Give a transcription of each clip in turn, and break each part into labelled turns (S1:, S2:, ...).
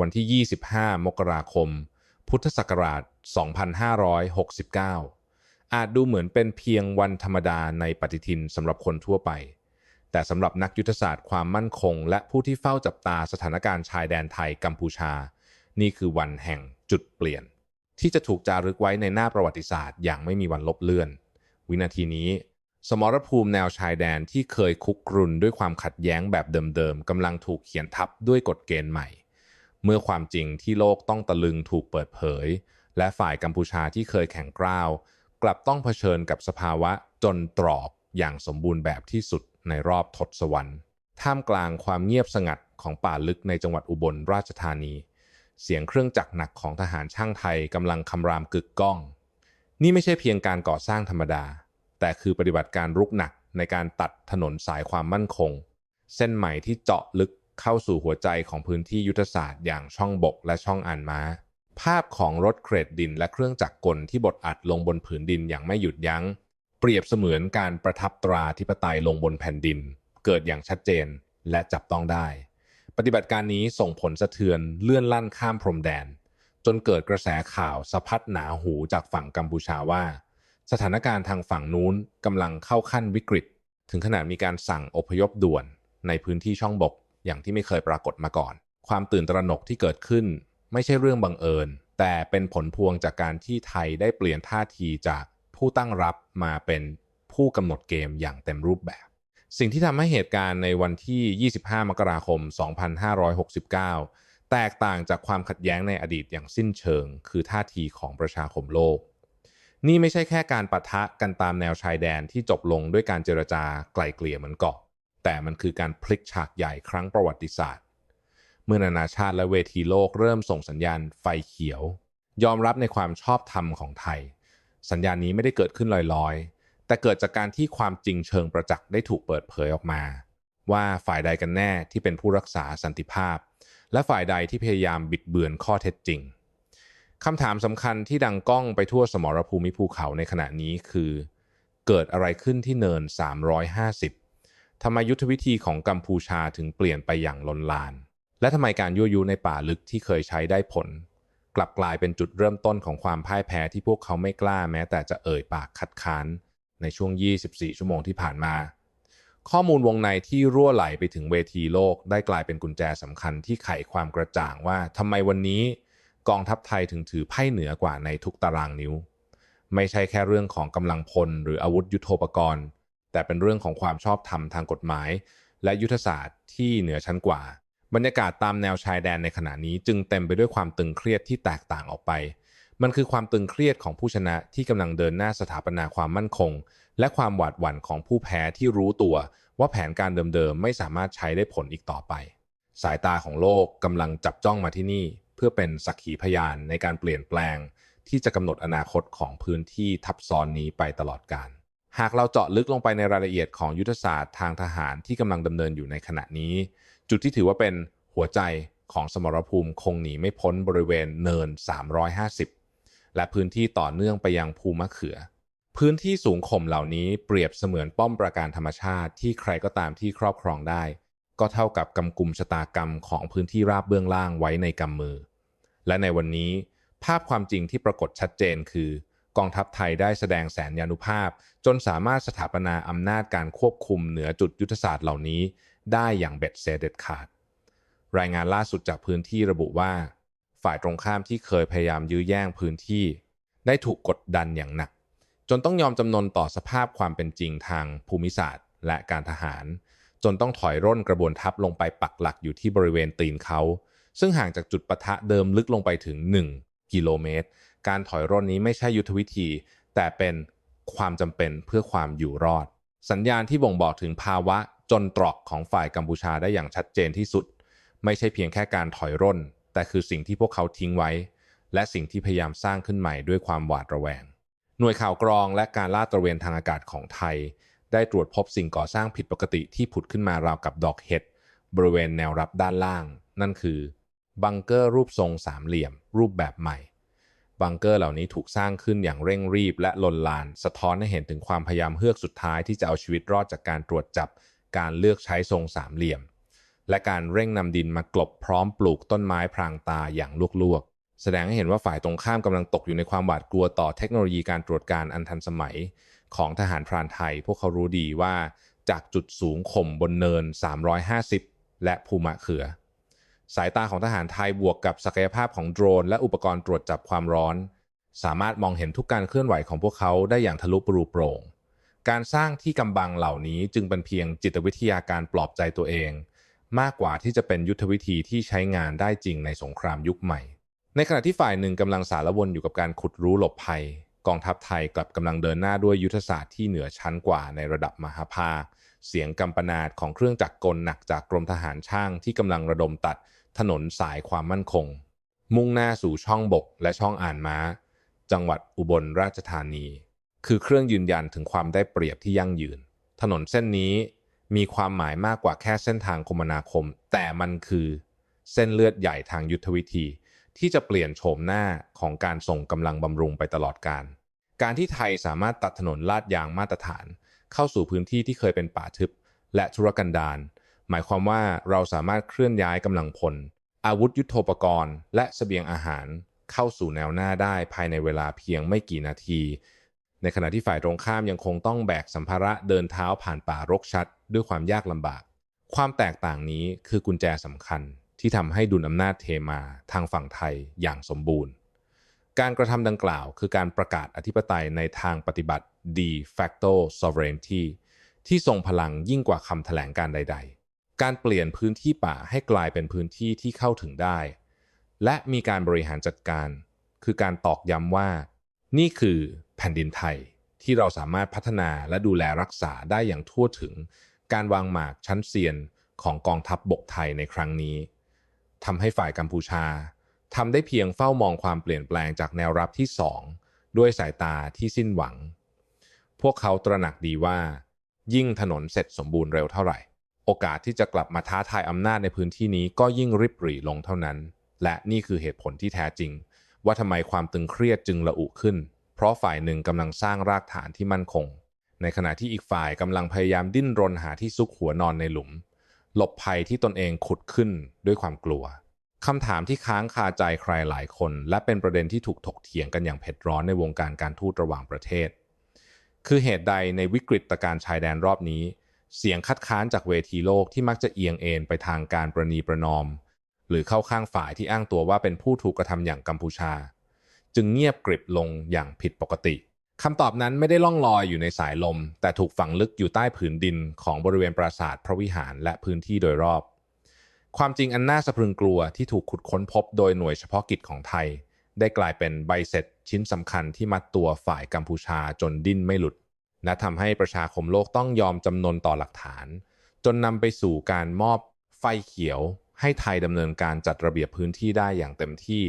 S1: วันที่ 25 มกราคม พุทธศักราช 2569 อาจดูเหมือนเป็นเพียงวันธรรมดาในปฏิทินสำหรับคนทั่วไป แต่สำหรับนักยุทธศาสตร์ความมั่นคง และผู้ที่เฝ้าจับตาสถานการณ์ชายแดนไทยกัมพูชา นี่คือวันแห่งจุดเปลี่ยน ที่จะถูกจารึกไว้ในหน้าประวัติศาสตร์อย่างไม่มีวันลบเลือน วินาทีนี้สมรภูมิแนวชายแดนที่เคยคุกรุ่นด้วยความขัดแย้งแบบเดิมๆกำลังถูกเขียนทับด้วยกฎเกณฑ์ใหม่ เมื่อความจริงที่โลกต้องตะลึงถูกเปิดเผย และฝ่ายกัมพูชาที่เคยแข็งกร้าว กลับต้องเผชิญกับสภาวะจนตรอกอย่างสมบูรณ์แบบที่สุดในรอบทศวรรษท่ามกลางความเงียบสงัดของป่าลึกในจังหวัดอุบลราชธานี เสียงเครื่องจักรหนักของทหารช่างไทยกำลังคำรามกึกก้อง นี่ไม่ใช่เพียงการก่อสร้างธรรมดา แต่คือปฏิบัติการรุกหนักในการตัดถนนสายความมั่นคง เส้นใหม่ที่เจาะลึก เข้าสู่หัวใจของพื้นที่ยุทธศาสตร์อย่างช่องบกและช่องอ่านม้า ภาพของรถเครดดินและเครื่องจักรกลที่บดอัดลงบนผืนดินอย่างไม่หยุดยัง้ง เปรียบเสมือนการประทับตราธิปไตยลงบนแผ่นดิน เกิดอย่างชัดเจนและจับต้องได้ ปฏิบัติการนี้ส่งผลสะเทือนเลื่อนลั่นข้ามพรมแดน จนเกิดกระแสข่าวสะพัดหนาหูจากฝั่งกัมพูชาว่า สถานการณ์ทางฝั่งนู้นกำลังเข้าขั้นวิกฤต ถึงขนาดมีการสั่งอพยพด่วนในพื้นที่ช่องบก อย่างที่ไม่เคยปรากฏมาก่อน ความตื่นตระหนกที่เกิดขึ้น ไม่ใช่เรื่องบังเอิญ แต่เป็นผลพวงจากการที่ไทยได้เปลี่ยนท่าทีจากผู้ตั้งรับมาเป็นผู้กำหนดเกมอย่างเต็มรูปแบบ สิ่งที่ทำให้เหตุการณ์ในวันที่ 25 มกราคม 2569 แตกต่างจากความขัดแย้งในอดีตอย่างสิ้นเชิง คือท่าทีของประชาคมโลก นี่ไม่ใช่แค่การปะทะกันตามแนวชายแดนที่จบลงด้วยการเจรจาไกลเกลี่ยเหมือนเกาะ แต่มันคือการพลิกฉากใหญ่ครั้งประวัติศาสตร์ เมื่อนานาชาติและเวทีโลกเริ่มส่งสัญญาณไฟเขียว ยอมรับในความชอบธรรมของไทย สัญญาณนี้ไม่ได้เกิดขึ้นลอยๆ แต่เกิดจากการที่ความจริงเชิงประจักษ์ได้ถูกเปิดเผยออกมา ว่าฝ่ายใดกันแน่ที่เป็นผู้รักษาสันติภาพ และฝ่ายใดที่พยายามบิดเบือนข้อเท็จจริงคำถามสำคัญที่ดังก้องไปทั่วสมรภูมิภูเขาในขณะนี้คือ เกิดอะไรขึ้นที่เนิน 350 ทำไมยุทธวิธีของกัมพูชาถึงเปลี่ยนไปอย่างล้นลาน และทำไมการยั่วยุในป่าลึกที่เคยใช้ได้ผล กลับกลายเป็นจุดเริ่มต้นของความพ่ายแพ้ที่พวกเขาไม่กล้าแม้ แต่จะเอ่ยปากคัดค้านในช่วง 24 ชั่วโมงที่ผ่านมา ข้อมูลวงในที่รั่วไหลไปถึงเวทีโลก ได้กลายเป็นกุญแจสำคัญที่ไขความกระจ่างว่าทำไมวันนี้กองทัพไทยถึงถือไพ่เหนือกว่าในทุกตารางนิ้ว ไม่ใช่แค่เรื่องของกำลังพลหรืออาวุธยุโทโธปกรณ์ แต่เป็นเรื่องของความชอบธรรมทางกฎหมาย และยุทธศาสตร์ที่เหนือชั้นกว่า บรรยากาศตามแนวชายแดนในขณะนี้จึงเต็มไปด้วยความตึงเครียดที่แตกต่างออกไป มันคือความตึงเครียดของผู้ชนะที่กำลังเดินหน้าสถาปนาความมั่นคง และความหวาดหวั่นของผู้แพ้ที่รู้ตัว ว่าแผนการเดิมๆไม่สามารถใช้ได้ผลอีกต่อไป สายตาของโลกกำลังจับจ้องมาที่นี่ เพื่อเป็นสักขีพยานในการเปลี่ยนแปลง ที่จะกำหนดอนาคตของพื้นที่ทับซ้อนนี้ไปตลอดกาล หากเราเจาะลึกลงไปในรายละเอียดของยุทธศาสตร์ทางทหารที่กำลังดำเนินอยู่ในขณะนี้ จุดที่ถือว่าเป็นหัวใจของสมรภูมิคงหนีไม่พ้นบริเวณเนิน 350 และพื้นที่ต่อเนื่องไปยังภูมะเขือ พื้นที่สูงข่มเหล่านี้เปรียบเสมือนป้อมปราการธรรมชาติที่ใครก็ตามที่ครอบครองได้ ก็เท่ากับกำกุมชะตากรรมของพื้นที่ราบเบื้องล่างไว้ในกำมือ และในวันนี้ ภาพความจริงที่ปรากฏชัดเจนคือ กองทัพไทยได้แสดงแสนยานุภาพ จนสามารถสถาปนาอำนาจการควบคุมเหนือจุดยุทธศาสตร์เหล่านี้ ได้อย่างเบ็ดเสร็จเด็ดขาด รายงานล่าสุดจากพื้นที่ระบุว่า ฝ่ายตรงข้ามที่เคยพยายามยื้อแย่งพื้นที่ ได้ถูกกดดันอย่างหนัก จนต้องยอมจำนนต่อสภาพความเป็นจริงทางภูมิศาสตร์ และการทหาร จนต้องถอยร่นกระบวนทัพลงไปปักหลักอยู่ที่บริเวณตีนเขา ซึ่งห่างจากจุดปะทะเดิมลึกลงไปถึง 1 กิโลเมตร การถอยร่นนี้ไม่ใช่ยุทธวิธี แต่เป็นความจำเป็นเพื่อความอยู่รอด สัญญาณที่บ่งบอกถึงภาวะจนตรอกของฝ่ายกัมพูชาได้อย่างชัดเจนที่สุด ไม่ใช่เพียงแค่การถอยร่น แต่คือสิ่งที่พวกเขาทิ้งไว้ และสิ่งที่พยายามสร้างขึ้นใหม่ด้วยความหวาดระแวง หน่วยข่าวกรองและการลาดตระเวนทางอากาศของไทย ได้ตรวจพบสิ่งก่อสร้างผิดปกติที่ผุดขึ้นมาราวกับดอกเห็ดบริเวณแนวรับด้านล่าง นั่นคือบังเกอร์รูปทรงสามเหลี่ยม รูปแบบใหม่ บังเกอร์เหล่านี้ถูกสร้างขึ้นอย่างเร่งรีบและลนลาน สะท้อนให้เห็นถึงความพยายามเฮือกสุดท้ายที่จะเอาชีวิตรอดจากการตรวจจับ การเลือกใช้ทรงสามเหลี่ยม และการเร่งนำดินมากลบพร้อมปลูกต้นไม้พรางตาอย่างลวกๆ แสดงให้เห็นว่าฝ่ายตรงข้ามกำลังตกอยู่ในความหวาดกลัวต่อเทคโนโลยีการตรวจการอันทันสมัย ของทหารพรานไทย พวกเขารู้ดีว่าจากจุดสูงข่มบนเนิน 350 และภูมะเขือ สายตาของทหารไทยบวกกับศักยภาพของโดรน และอุปกรณ์ตรวจจับความร้อน สามารถมองเห็นทุกการเคลื่อนไหวของพวกเขาได้อย่างทะลุปรูโปร่ง การสร้างที่กำบังเหล่านี้จึงเป็นเพียงจิตวิทยาการปลอบใจตัวเอง มากกว่าที่จะเป็นยุทธวิธีที่ใช้งานได้จริงในสงครามยุคใหม่ ในขณะที่ฝ่ายหนึ่งกำลังสารวนอยู่กับการขุดรู้หลบภัย กองทัพไทยกลับกำลังเดินหน้าด้วยยุทธศาสตร์ที่เหนือชั้นกว่าในระดับมหาภาคเสียงกำปนาดของเครื่องจักรกลหนักจากกรมทหารช่างที่กำลังระดมตัด ถนนสายความมั่นคง มุ่งหน้าสู่ช่องบกและช่องอ่านม้า จังหวัดอุบลราชธานี คือเครื่องยืนยันถึงความได้เปรียบที่ยั่งยืน ถนนเส้นนี้มีความหมายมากกว่าแค่เส้นทางคมนาคม แต่มันคือเส้นเลือดใหญ่ทางยุทธวิธี ที่จะเปลี่ยนโฉมหน้าของการส่งกำลังบำรุงไปตลอดการ การที่ไทยสามารถตัดถนนลาดยางมาตรฐาน เข้าสู่พื้นที่ที่เคยเป็นป่าทึบ และธุรกันดาร หมายความว่าเราสามารถเคลื่อนย้ายกำลังพล อาวุธยุโทโธปกรณ์ และเสบียงอาหารเข้าสู่แนวหน้าได้ภายในเวลาเพียงไม่กี่นาที ในขณะที่ฝ่ายตรงข้ามยังคงต้องแบกสัมภาระเดินเท้าผ่านป่ารกชัด ด้วยความยากลำบาก ความแตกต่างนี้คือกุญแจสำคัญที่ทำให้ดุลอำนาจเทมาทางฝั่งไทยอย่างสมบูรณ์ การกระทำดังกล่าว คือการประกาศอธิปไตยในทางปฏิบัติ de facto sovereignty ที่ทรงพลังยิ่งกว่าคำแถลงการใด ๆ การเปลี่ยนพื้นที่ป่าให้กลายเป็นพื้นที่ที่เข้าถึงได้ และมีการบริหารจัดการ คือการตอกย้ำว่า นี่คือแผ่นดินไทยที่เราสามารถพัฒนาและดูแลรักษาได้อย่างทั่วถึง การวางหมากชั้นเซียนของกองทัพบบกไทยในครั้งนี้ทำให้ฝ่ายกัมพูชาทำได้เพียงเฝ้ามองความเปลี่ยนแปลงจากแนวรับที่สองด้วยสายตาที่สิ้นหวัง พวกเขาตระหนักดีว่า ยิ่งถนนเสร็จสมบูรณ์เร็วเท่าไหร่ โอกาสที่จะกลับมาท้าทายอำนาจในพื้นที่นี้ก็ยิ่งริบหรี่ลงเท่านั้น และนี่คือเหตุผลที่แท้จริง ว่าทำไมความตึงเครียดจึงระอุขึ้น เพราะฝ่ายหนึ่งกำลังสร้างรากฐานที่มั่นคง ในขณะที่อีกฝ่ายกำลังพยายามดิ้นรนหาที่ซุกหัวนอนในหลุม หลบภัยที่ตนเองขุดขึ้นด้วยความกลัวคำถามที่ค้างคาใจใครหลายคน และเป็นประเด็นที่ถูกถกเถียงกันอย่างเผ็ดร้อนในวงการการทูตระหว่างประเทศ คือเหตุใดในวิกฤตการ์ชายแดนรอบนี้ เสียงคัดค้านจากเวทีโลกที่มักจะเอียงเอ็นไปทางการประนีประนอม หรือเข้าข้างฝ่ายที่อ้างตัวว่าเป็นผู้ถูกกระทำอย่างกัมพูชา จึงเงียบกริบลงอย่างผิดปกติคำตอบนั้นไม่ได้ล่องลอยอยู่ในสายลม แต่ถูกฝังลึกอยู่ใต้ผืนดินของบริเวณปราสาทพระวิหารและพื้นที่โดยรอบ ความจริงอันน่าสะพรึงกลัวที่ถูกขุดค้นพบโดยหน่วยเฉพาะกิจของไทย ได้กลายเป็นใบเสร็จชิ้นสำคัญที่มัดตัวฝ่ายกัมพูชาจนดิ้นไม่หลุด และทำให้ประชาคมโลกต้องยอมจำนนต่อหลักฐาน จนนำไปสู่การมอบไฟเขียว ให้ไทยดำเนินการจัดระเบียบพื้นที่ได้อย่างเต็มที่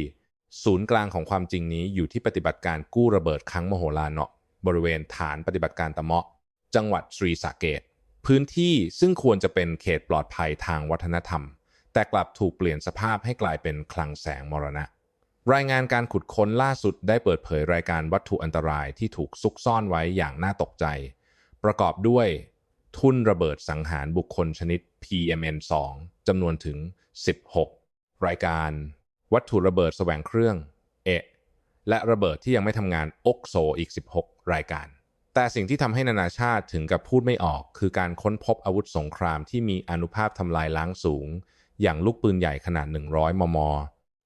S1: ศูนย์กลางของความจริงนี้อยู่ที่ปฏิบัติการกู้ระเบิดครั้งมโหฬารเนาะบริเวณฐานปฏิบัติการตะเมาะ จังหวัดศรีสะเกดพื้นที่ซึ่งควรจะเป็นเขตปลอดภัยทางวัฒนธรรม แต่กลับถูกเปลี่ยนสภาพให้กลายเป็นคลังแสงมรณะ รายงานการขุดค้นล่าสุดได้เปิดเผยรายการวัตถุอันตรายที่ถูกซุกซ่อนไว้อย่างน่าตกใจ ประกอบด้วยทุ่นระเบิดสังหารบุคคลชนิด PMN2 จำนวนถึง 16 รายการ วัตถุระเบิดแสวงเครื่องเอและระเบิดที่ยังไม่ทำงานอกโซอีก 16 รายการ แต่สิ่งที่ทำให้นานาชาติถึงกับพูดไม่ออก คือการค้นพบอาวุธสงครามที่มีอนุภาพทำลายล้างสูง อย่างลูกปืนใหญ่ขนาด 100 มม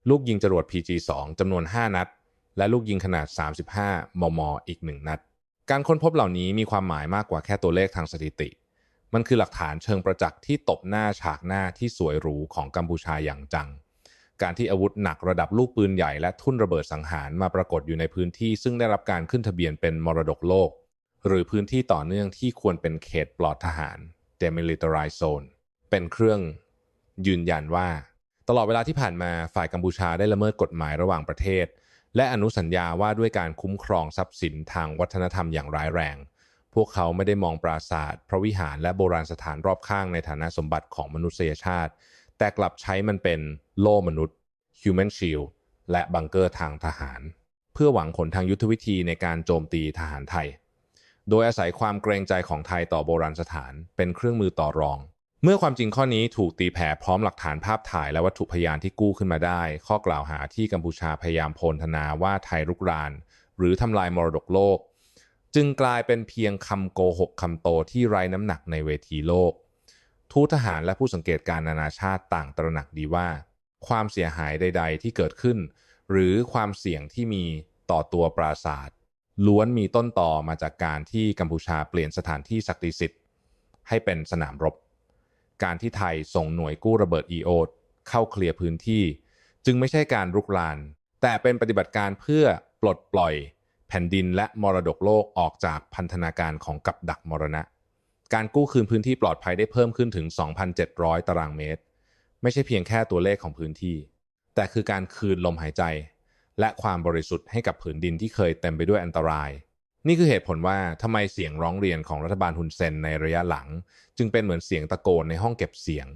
S1: ลูกยิงจรวด PG-2 จำนวน 5 นัด และลูกยิงขนาด 35 มม อีก 1 นัด การค้นพบเหล่านี้มีความหมายมากกว่าแค่ตัวเลขทางสถิติ มันคือหลักฐานเชิงประจักษ์ที่ตบหน้าฉากหน้าที่สวยหรูของกัมพูชาอย่างจัง การที่อาวุธหนักระดับลูกปืนใหญ่และทุ่นระเบิดสังหารมาปรากฏอยู่ในพื้นที่ ซึ่งได้รับการขึ้นทะเบียนเป็นมรดกโลก หรือพื้นที่ต่อเนื่องที่ควรเป็นเขตปลอดทหาร demilitarized zone เป็นเครื่องยืนยันว่า ตลอดเวลาที่ผ่านมาฝ่ายกัมพูชาได้ละเมิดกฎหมายระหว่างประเทศ และอนุสัญญาว่าด้วยการคุ้มครองทรัพย์สินทางวัฒนธรรมอย่างร้ายแรง พวกเขาไม่ได้มองปราสาทพระวิหารและโบราณสถานรอบข้างในฐานะสมบัติของมนุษยชาติ แต่กลับใช้มันเป็นโล่มนุษย์ Human Shield และบังเกอร์ทางทหาร เพื่อหวังผลทางยุทธวิธีในการโจมตีทหารไทย โดยอาศัยความเกรงใจของไทยต่อโบราณสถาน เป็นเครื่องมือต่อรอง เมื่อความจริงข้อนี้ถูกตีแผ่พร้อมหลักฐานภาพถ่ายและวัตถุพยานที่กู้ขึ้นมาได้ ข้อกล่าวหาที่กัมพูชาพยายามโพลธนาว่าไทยรุกราน หรือทำลายมรดกโลก จึงกลายเป็นเพียงคำโกหกคำโตที่ไร้น้ำหนักในเวทีโลก ทูตทหารและผู้สังเกตการนานาชาติต่างตระหนักดีว่า ความเสียหายใด ๆ ที่เกิดขึ้น หรือความเสี่ยงที่มีต่อตัวปราศาสตร์ล้วนมีต้นต่อมาจากการที่กัมพูชาเปลี่ยนสถานที่ศักดิ์สิทธิ์ให้เป็นสนามรบ การที่ไทยส่งหน่วยกู้ระเบิดอีโอเข้าเคลียร์พื้นที่ จึงไม่ใช่การรุกราน แต่เป็นปฏิบัติการเพื่อปลดปล่อยแผ่นดินและมรดกโลกออกจากพันธนาการของกับดักมรณะ การกู้คืนพื้นที่ปลอดภัยได้เพิ่มขึ้นถึง 2,700 ตารางเมตร ไม่ใช่เพียงแค่ตัวเลขของพื้นที่ แต่คือการคืนลมหายใจ และความบริสุทธิ์ให้กับผืนดินที่เคยเต็มไปด้วยอันตราย นี่คือเหตุผลว่าทำไมเสียงร้องเรียนของรัฐบาลฮุนเซนในระยะหลัง จึงเป็นเหมือนเสียงตะโกนในห้องเก็บเสียง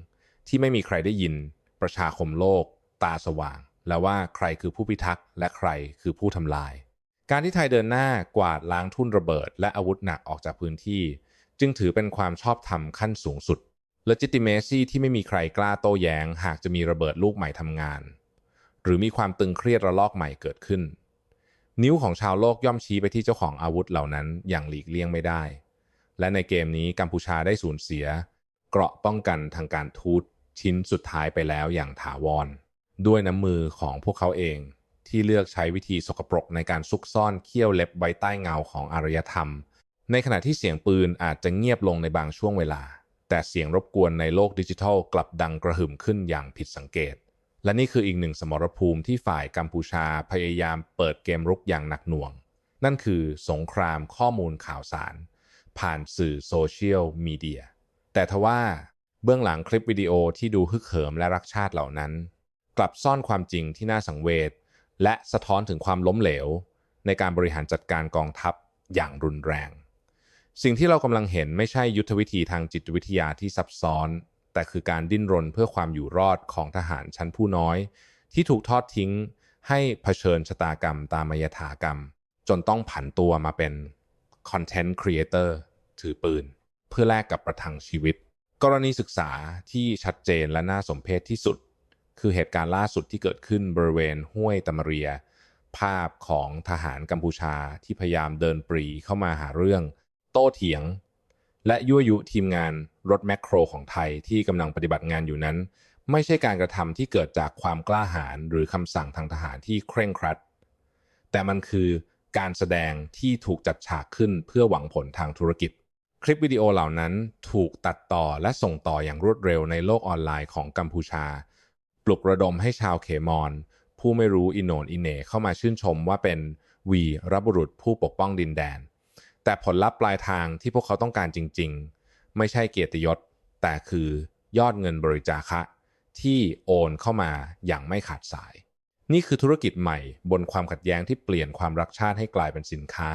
S1: ที่ไม่มีใครได้ยิน ประชาคมโลก ตาสว่าง และว่าใครคือผู้พิทักษ์และใครคือผู้ทำลาย การที่ไทยเดินหน้ากวาดล้างทุ่นระเบิด และอาวุธหนักออกจากพื้นที่ จึงถือเป็นความชอบธรรมขั้นสูงสุด legitimacy ที่ไม่มีใครกล้าโต้แย้ง หากจะมีระเบิดลูกใหม่ทำงาน หรือมีความตึงเครียดระลอกใหม่เกิดขึ้น นิ้วของชาวโลกย่อมชี้ไปที่เจ้าของอาวุธเหล่านั้นอย่างหลีกเลี่ยงไม่ได้ และในเกมนี้กัมพูชาได้สูญเสีย เกราะป้องกันทางการทูตชิ้นสุดท้ายไปแล้วอย่างถาวร ด้วยน้ำมือของพวกเขาเองที่เลือกใช้วิธีสกปรกในการซุกซ่อนเขี้ยวเล็บไว้ใต้เงาของอารยธรรม ในขณะที่เสียงปืนอาจจะเงียบลงในบางช่วงเวลา แต่เสียงรบกวนในโลกดิจิทัลกลับดังกระหึ่มขึ้นอย่างผิดสังเกต และนี่คืออีกหนึ่งสมรภูมิที่ฝ่ายกัมพูชาพยายามเปิดเกมรุกอย่างหนักหน่วง นั่นคือสงครามข้อมูลข่าวสาร ผ่านสื่อโซเชียลมีเดีย แต่ทว่าเบื้องหลังคลิปวิดีโอที่ดูฮึกเหิมและรักชาติเหล่านั้น กลับซ่อนความจริงที่น่าสังเวชและสะท้อนถึงความล้มเหลว ในการบริหารจัดการกองทัพอย่างรุนแรง สิ่งที่เรากำลังเห็นไม่ใช่ยุทธวิธีทางจิตวิทยาที่ซับซ้อน แต่คือการดิ้นรนเพื่อความอยู่รอดของทหารชั้นผู้น้อย ที่ถูกทอดทิ้งให้เผชิญชะตากรรมตามมายถากรรม จนต้องผันตัวมาเป็นคอนเทนต์ครีเอเตอร์ถือปืน เพื่อแลกกับประทังชีวิต กรณีศึกษาที่ชัดเจนและน่าสมเพชที่สุด คือเหตุการณ์ล่าสุดที่เกิดขึ้นบริเวณห้วยตะมเรีย ภาพของทหารกัมพูชาที่พยายามเดินปรีเข้ามาหาเรื่อง โต้เถียง และยั่วยุทีมงานรถแมคโครของไทยที่กำลังปฏิบัติงานอยู่นั้น ไม่ใช่การกระทำที่เกิดจากความกล้าหาญหรือคำสั่งทางทหารที่เคร่งครัด แต่มันคือการแสดงที่ถูกจัดฉากขึ้นเพื่อหวังผลทางธุรกิจ คลิปวิดีโอเหล่านั้นถูกตัดต่อและส่งต่ออย่างรวดเร็วในโลกออนไลน์ของกัมพูชา ปลุกระดมให้ชาวเขมร ผู้ไม่รู้อินโหนนอินเน่เข้ามาชื่นชมว่าเป็นวีรบุรุษผู้ปกป้องดินแดน แต่ผลลัพธ์ปลายทางที่พวกเขาต้องการจริง ๆ ไม่ใช่เกียรติยศ แต่คือยอดเงินบริจาคะ ที่โอนเข้ามาอย่างไม่ขาดสาย นี่คือธุรกิจใหม่บนความขัดแย้งที่เปลี่ยนความรักชาติให้กลายเป็นสินค้า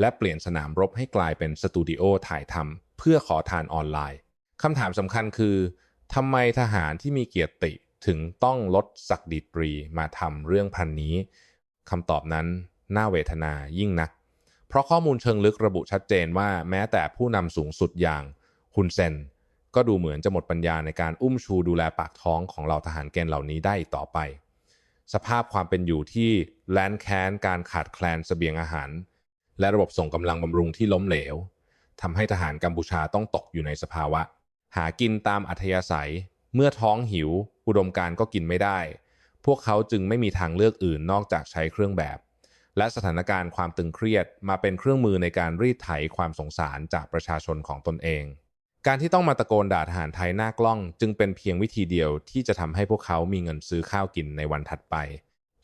S1: และเปลี่ยนสนามรบให้กลายเป็นสตูดิโอถ่ายทำเพื่อขอทานออนไลน์คำถามสำคัญคือทำไมทหารที่มีเกียรติถึงต้องลดศักดิตรีมาทำเรื่องพันนี้คำตอบนั้นน่าเวทนายิ่งนัก เพราะข้อมูลเชิงลึกระบุชัดเจนว่าแม้แต่ผู้นำสูงสุดอย่างฮุนเซนก็ดูเหมือนจะหมดปัญญาในการอุ้มชูดูแลปากท้องของเหล่าทหารเกณฑ์เหล่านี้ได้ต่อไป สภาพความเป็นอยู่ที่แลนแค้นการขาดแคลนเสบียงอาหาร และระบบส่งกำลังบำรุงที่ล้มเหลวทำให้ทหารกัมพูชาต้องตกอยู่ในสภาวะ หากินตามอัธยาศัย เมื่อท้องหิว อุดมการก็กินไม่ได้ พวกเขาจึงไม่มีทางเลือกอื่นนอกจากใช้เครื่องแบบ และสถานการณ์ความตึงเครียดมาเป็นเครื่องมือในการรีดไถความสงสารจากประชาชนของตนเอง การที่ต้องมาตะโกนด่าทหารไทยหน้ากล้อง จึงเป็นเพียงวิธีเดียวที่จะทำให้พวกเขามีเงินซื้อข้าวกินในวันถัดไป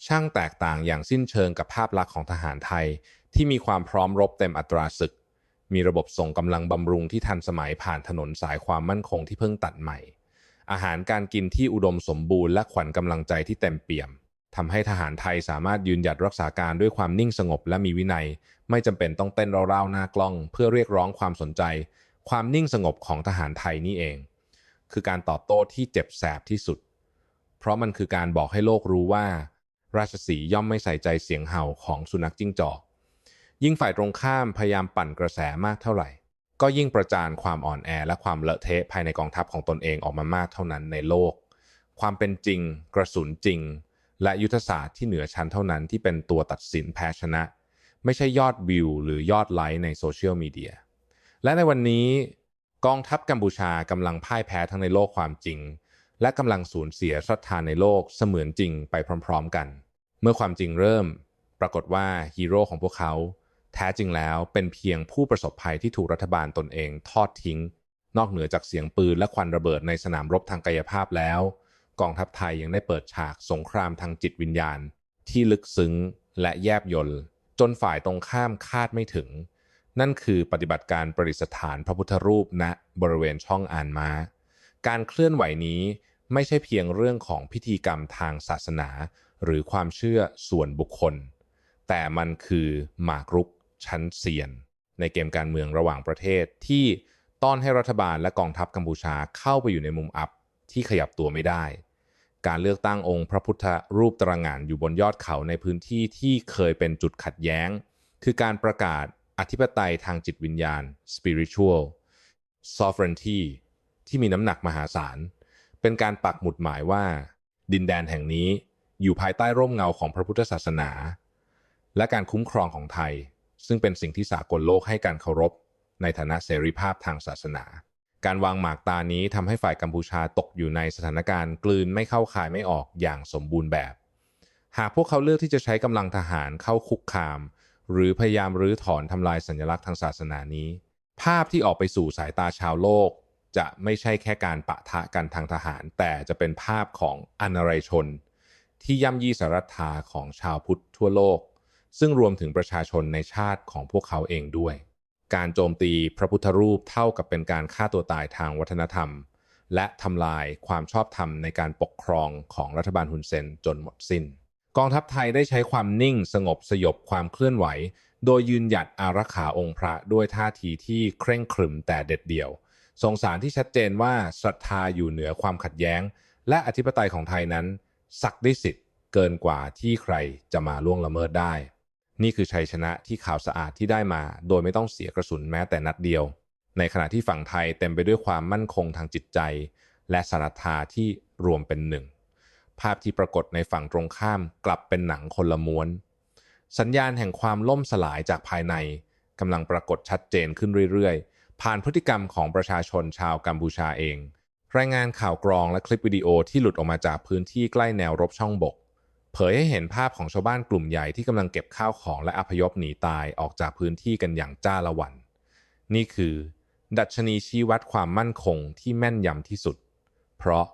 S1: ช่างแตกต่างอย่างสิ้นเชิงกับภาพลักษณ์ของทหารไทย ที่มีความพร้อมรบเต็มอัตราศึก มีระบบส่งกำลังบำรุงที่ทันสมัยผ่านถนนสายความมั่นคงที่เพิ่งตัดใหม่ อาหารการกินที่อุดมสมบูรณ์และขวัญกำลังใจที่เต็มเปี่ยม ทำให้ทหารไทยสามารถยืนหยัดรักษาการด้วยความนิ่งสงบและมีวินัย ไม่จำเป็นต้องเต้นเร่าๆหน้ากล้อง เพื่อเรียกร้องความสนใจ ความนิ่งสงบของทหารไทยนี่เอง คือการตอบโต้ที่เจ็บแสบที่สุด เพราะมันคือการบอกให้โลกรู้ว่า ราชสีห์ย่อมไม่ใส่ใจเสียงเห่าของสุนัขจิ้งจอก ยิ่งฝ่ายตรงข้ามพยายามปั่นกระแสมากเท่าไหร่ ก็ยิ่งประจานความอ่อนแอและความเลอะเทะภายในกองทัพของตนเองออกมามากเท่านั้นในโลก ความเป็นจริง กระสุนจริง และยุทธศาสตร์ที่เหนือชั้นเท่านั้นที่เป็นตัวตัดสินแพ้ชนะ ไม่ใช่ยอดวิวหรือยอดไลค์ในโซเชียลมีเดียและในวันนี้กองทัพกัมพูชากำลังพ่ายแพ้ทั้งในโลกความจริง และกำลังสูญเสียศรัทธาในโลกเสมือนจริงไปพร้อมๆกัน เมื่อความจริงเริ่ม ปรากฏว่าฮีโร่ของพวกเขา แท้จริงแล้วเป็นเพียงผู้ประสบภัยที่ถูกรัฐบาลตนเองทอดทิ้ง นอกเหนือจากเสียงปืนและควันระเบิดในสนามรบทางกายภาพแล้ว กองทัพไทยยังได้เปิดฉากสงครามทางจิตวิญญาณ ที่ลึกซึ้งและแยบยลจนฝ่ายตรงข้ามคาดไม่ถึง นั่นคือปฏิบัติการประดิษฐานพระพุทธรูปณะบริเวณช่องอ่านม้า การเคลื่อนไหวนี้ไม่ใช่เพียงเรื่องของพิธีกรรมทางศาสนา หรือความเชื่อส่วนบุคคล แต่มันคือหมากรุกชั้นเซียน ในเกมการเมืองระหว่างประเทศที่ต้อนให้รัฐบาลและกองทัพกัมพูชาเข้าไปอยู่ในมุมอับ ที่ขยับตัวไม่ได้ การเลือกตั้งองค์พระพุทธรูปตระหง่านอยู่บนยอดเขาในพื้นที่ที่เคยเป็นจุดขัดแย้ง คือการประกาศอธิปไตยทางจิตวิญญาณ spiritual sovereignty ที่มีน้ำหนักมหาศาล เป็นการปักหมุดหมายว่า ดินแดนแห่งนี้อยู่ภายใต้ร่มเงาของพระพุทธศาสนา และการคุ้มครองของไทย ซึ่งเป็นสิ่งที่สากลโลกให้การเคารพ ในฐานะเสรีภาพทางศาสนา การวางหมากตานี้ทำให้ฝ่ายกัมพูชาตกอยู่ในสถานการณ์กลืนไม่เข้าคายไม่ออกอย่างสมบูรณ์แบบ หากพวกเขาเลือกที่จะใช้กำลังทหารเข้าคุกคาม หรือพยายามรื้อถอนทำลายสัญลักษณ์ทางศาสนานี้ ภาพที่ออกไปสู่สายตาชาวโลก จะไม่ใช่แค่การปะทะกันทางทหาร แต่จะเป็นภาพของอนารยชน ที่ย่ำยี่สารัทธาของชาวพุทธทั่วโลก ซึ่งรวมถึงประชาชนในชาติของพวกเขาเองด้วย การโจมตีพระพุทธรูปเท่ากับเป็นการฆ่าตัวตายทางวัฒนธรรม และทำลายความชอบธรรมในการปกครองของรัฐบาลฮุนเซนจนหมดสิ้น กองทัพไทยได้ใช้ความนิ่งสงบสยบความเคลื่อนไหว โดยยืนหยัดอารักขาองค์พระด้วยท่าทีที่เคร่งครึมแต่เด็ดเดี่ยวส่งสารที่ชัดเจนว่าศรัทธาอยู่เหนือความขัดแย้ง และอธิปไตยของไทยนั้นศักดิ์ได้สิทธิ์เกินกว่าที่ใครจะมาล่วงละเมิดได้ นี่คือชัยชนะที่ข่าวสะอาดที่ได้มา โดยไม่ต้องเสียกระสุนแม้แต่นัดเดียว ในขณะที่ฝั่งไทยเต็มไปด้วยความมั่นคงทางจิตใจ และศรัทธาที่รวมเป็นหนึ่ง ภาพที่ปรากฏในฝั่งตรงข้ามกลับเป็นหนังคนละม้วน สัญญาณแห่งความล่มสลายจากภายในกำลังปรากฏชัดเจนขึ้นเรื่อยๆ ผ่านพฤติกรรมของประชาชนชาวกัมพูชาเอง รายงานข่าวกรองและคลิปวิดีโอที่หลุดออกมาจากพื้นที่ใกล้แนวรบช่องบก เผยให้เห็นภาพของชาวบ้านกลุ่มใหญ่ที่กำลังเก็บข้าวของและอพยพหนีตายออกจากพื้นที่กันอย่างจ้าละวัน นี่คือ ดัชนีชี้วัดความมั่นคงที่แม่นยำที่สุด เพราะ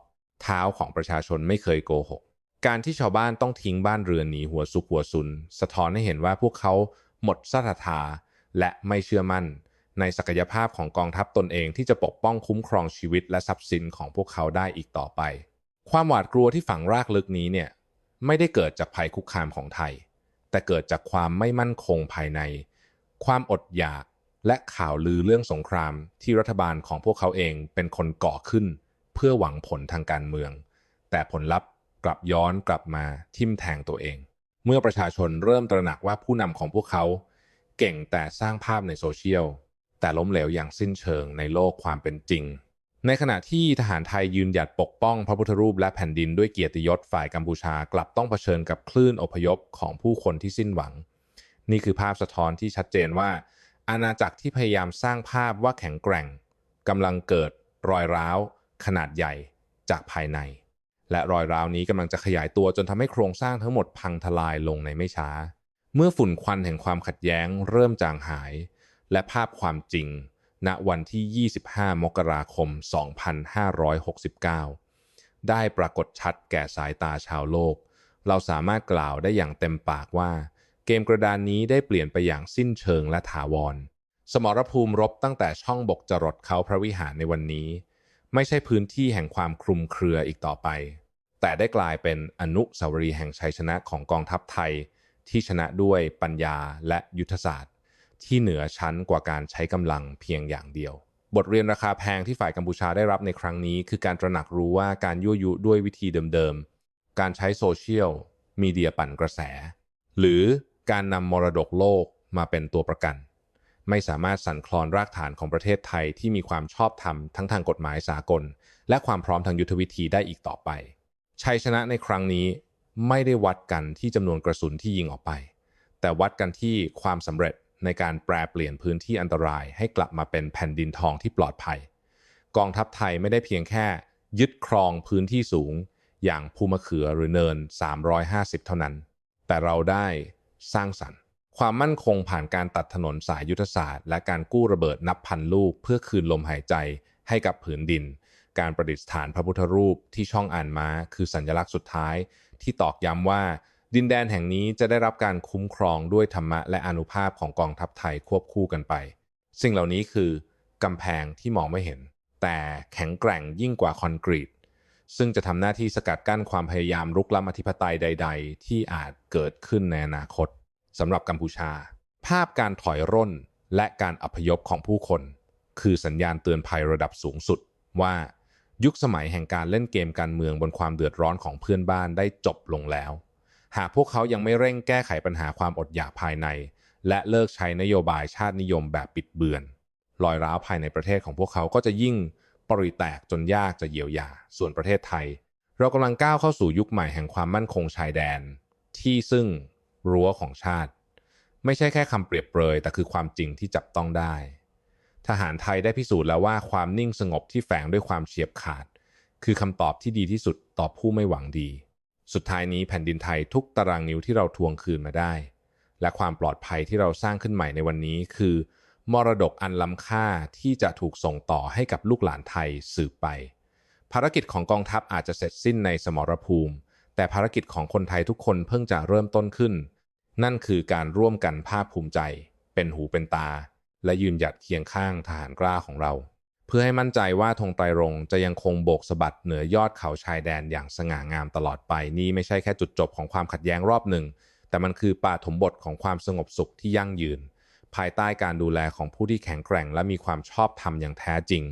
S1: เท้าของประชาชนไม่เคยโกหก การที่ชาวบ้านต้องทิ้งบ้านเรือนหนีหัวซุกหัวซุน สะท้อนให้เห็นว่าพวกเขาหมดศรัทธาและไม่เชื่อมั่น ในศักยภาพของกองทัพตนเองที่จะปกป้องคุ้มครองชีวิตและทรัพย์สินของพวกเขาได้อีกต่อไป ความหวาดกลัวที่ฝังรากลึกนี้เนี่ย ไม่ได้เกิดจากภัยคุกคามของไทย แต่เกิดจากความไม่มั่นคงภายใน ความอดอยากและข่าวลือเรื่องสงครามที่รัฐบาลของพวกเขาเองเป็นคนก่อขึ้น เพื่อหวังผลทางการเมือง แต่ผลลัพธ์กลับย้อนกลับมาทิ่มแทงตัวเอง เมื่อประชาชนเริ่มตระหนักว่าผู้นำของพวกเขา เก่งแต่สร้างภาพในโซเชียลแต่ล้มเหลวอย่างสิ้นเชิงในโลกความเป็นจริง ในขณะที่ทหารไทยยืนหยัดปกป้องพระพุทธรูปและแผ่นดินด้วยเกียรติยศฝ่ายกัมพูชากลับต้องเผชิญกับคลื่นอพยพของผู้คนที่สิ้นหวัง นี่คือภาพสะท้อนที่ชัดเจนว่า อาณาจักรที่พยายามสร้างภาพว่าแข็งแกร่งกำลังเกิดรอยร้าว ขนาดใหญ่จากภายใน และรอยร้าวนี้กำลังจะขยายตัวจนทำให้โครงสร้างทั้งหมดพังทลายลงในไม่ช้า เมื่อฝุ่นควันแห่งความขัดแย้งเริ่มจางหาย และภาพความจริง ณวันที่ 25 มกราคม 2569 ได้ปรากฏชัดแก่สายตาชาวโลก เราสามารถกล่าวได้อย่างเต็มปากว่า เกมกระดานนี้ได้เปลี่ยนไปอย่างสิ้นเชิงและถาวร สมรภูมิรบตั้งแต่ช่องบกจรดเขาพระวิหารในวันนี้ ไม่ใช่พื้นที่แห่งความคลุมเครืออีกต่อไป แต่ได้กลายเป็นอนุสาวรีย์แห่งชัยชนะของกองทัพไทย ที่ชนะด้วยปัญญาและยุทธศาสตร์ ที่เหนือชั้นกว่าการใช้กำลังเพียงอย่างเดียว บทเรียนราคาแพงที่ฝ่ายกัมพูชาได้รับในครั้งนี้ คือการตระหนักรู้ว่าการยั่วยุด้วยวิธีเดิมๆ การใช้โซเชียลมีเดียปั่นกระแส หรือการนำมรดกโลกมาเป็นตัวประกัน ไม่สามารถสั่นคลอนรากฐานของประเทศไทยที่มีความชอบธรรมทั้งทางกฎหมายสากล และความพร้อมทางยุทธวิธีได้อีกต่อไป ชัยชนะในครั้งนี้ไม่ได้วัดกันที่จำนวนกระสุนที่ยิงออกไป แต่วัดกันที่ความสำเร็จ ในการแปลเปลี่ยนพื้นที่อันตรายให้กลับมาเป็นแผ่นดินทองที่ปลอดภัย กองทัพไทยไม่ได้เพียงแค่ยึดครองพื้นที่สูง อย่างภูมะเขือหรือเนิน 350 เท่านั้น แต่เราได้สร้างสรรค์ ความมั่นคงผ่านการตัดถนนสายยุทธศาสตร์ และการกู้ระเบิดนับพันลูก เพื่อคืนลมหายใจให้กับผืนดิน การประดิษฐานพระพุทธรูปที่ช่องอ่านม้า คือสัญลักษณ์สุดท้าย ที่ตอกย้ำว่า ดินแดนแห่งนี้จะได้รับการคุ้มครองด้วยธรรมะและอนุภาพของกองทัพไทยควบคู่กันไป สิ่งเหล่านี้คือกำแพงที่มองไม่เห็น แต่แข็งแกร่งยิ่งกว่าคอนกรีต ซึ่งจะทำหน้าที่สกัดกั้นความพยายามรุกล้ำอธิปไตยใด ๆ ที่อาจเกิดขึ้นในอนาคตสำหรับกัมพูชา ภาพการถอยร่นและการอพยพของผู้คน คือสัญญาณเตือนภัยระดับสูงสุดว่ายุคสมัยแห่งการเล่นเกมการเมืองบนความเดือดร้อนของเพื่อนบ้านได้จบลงแล้ว หากพวกเขายังไม่เร่งแก้ไขปัญหาความอดอยากภายใน และเลิกใช้นโยบายชาตินิยมแบบปิดเบือน รอยร้าวภายในประเทศของพวกเขาก็จะยิ่งปริแตกจนยากจะเยียวยา ส่วนประเทศไทย เรากำลังก้าวเข้าสู่ยุคใหม่แห่งความมั่นคงชายแดน ที่ซึ่งรั้วของชาติ ไม่ใช่แค่คำเปรียบเปรยแต่คือความจริงที่จับต้องได้ ทหารไทยได้พิสูจน์แล้วว่าความนิ่งสงบที่แฝงด้วยความเฉียบขาด คือคำตอบที่ดีที่สุดต่อผู้ไม่หวังดี สุดท้ายนี้แผ่นดินไทยทุกตารางนิ้วที่เราทวงคืนมาได้ และความปลอดภัยที่เราสร้างขึ้นใหม่ในวันนี้คือ มรดกอันล้ำค่าที่จะถูกส่งต่อให้กับลูกหลานไทยสืบไป ภารกิจของกองทัพอาจจะเสร็จสิ้นในสมรภูมิ แต่ภารกิจของคนไทยทุกคนเพิ่งจะเริ่มต้นขึ้น นั่นคือการร่วมกันภาคภูมิใจ เป็นหูเป็นตา และยืนหยัดเคียงข้างทหารกล้าของเรา พื่อให้มั่นใจว่าธงไตรรงค์จะยังคงโบกสะบัดเหนือยอดเขาชายแดนอย่างสง่างามตลอดไป นี่ไม่ใช่แค่จุดจบของความขัดแย้งรอบหนึ่ง แต่มันคือป่าถมบทของความสงบสุขที่ยั่งยืน ภายใต้การดูแลของผู้ที่แข็งแกร่ง และมีความชอบธรรมอย่างแท้จริง